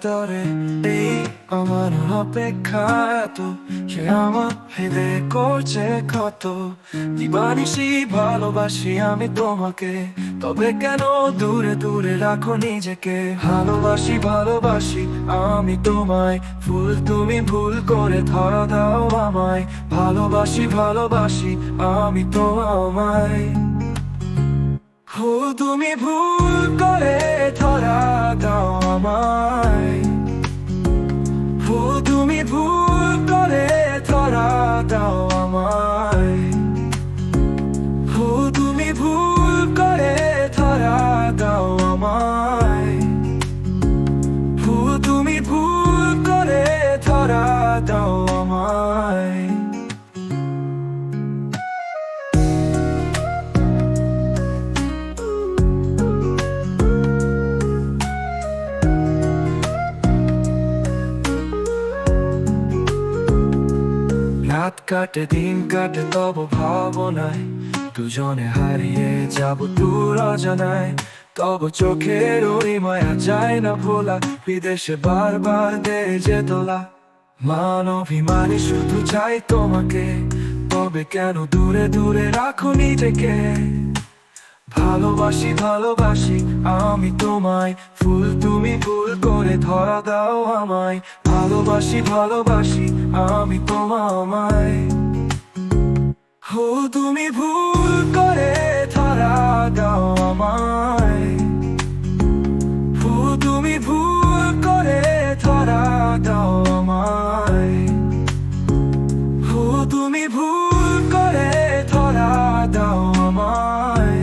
তরে এই আমার অপেক্ষা এত, সে আমার হৃদে করছে কত দিবানিসি ভালোবাসি আমি তোমাকে, তবে কেন দূরে দূরে রাখো নিজেকে? ভালোবাসি ভালোবাসি আমি তোমায়, ফুল তুমি ভুল করে ধরা দাও আমায়। ভালোবাসি ভালোবাসি আমি তোমায়। হো তুমি ভুল করে তুমি ভুল করে ধরা দাও কাটে দিন কাটে, তব ভাবনায় দুজনে হারিয়ে যাব দূর অজানায়। তব চোখের ওই মায়া যায় না ভোলা, বিদেশে বারবার দে যে তোলা। মান শুধু চাই তোমাকে, তবে কেন দূরে দূরে রাখো নিজেকে? ভালোবাসি ভালোবাসি, আমি তোমায়। ফুল তুমি ফুল করে ধরা দাও আমায়। ভালোবাসি ভালোবাসি, আমি তোমায়। হো, তুমি ভুল করে ধরা দাও আমায়। হো, তুমি ভুল করে ধরা দাও আমায়। হো, তুমি ভুল করে ধরা দাও আমায়।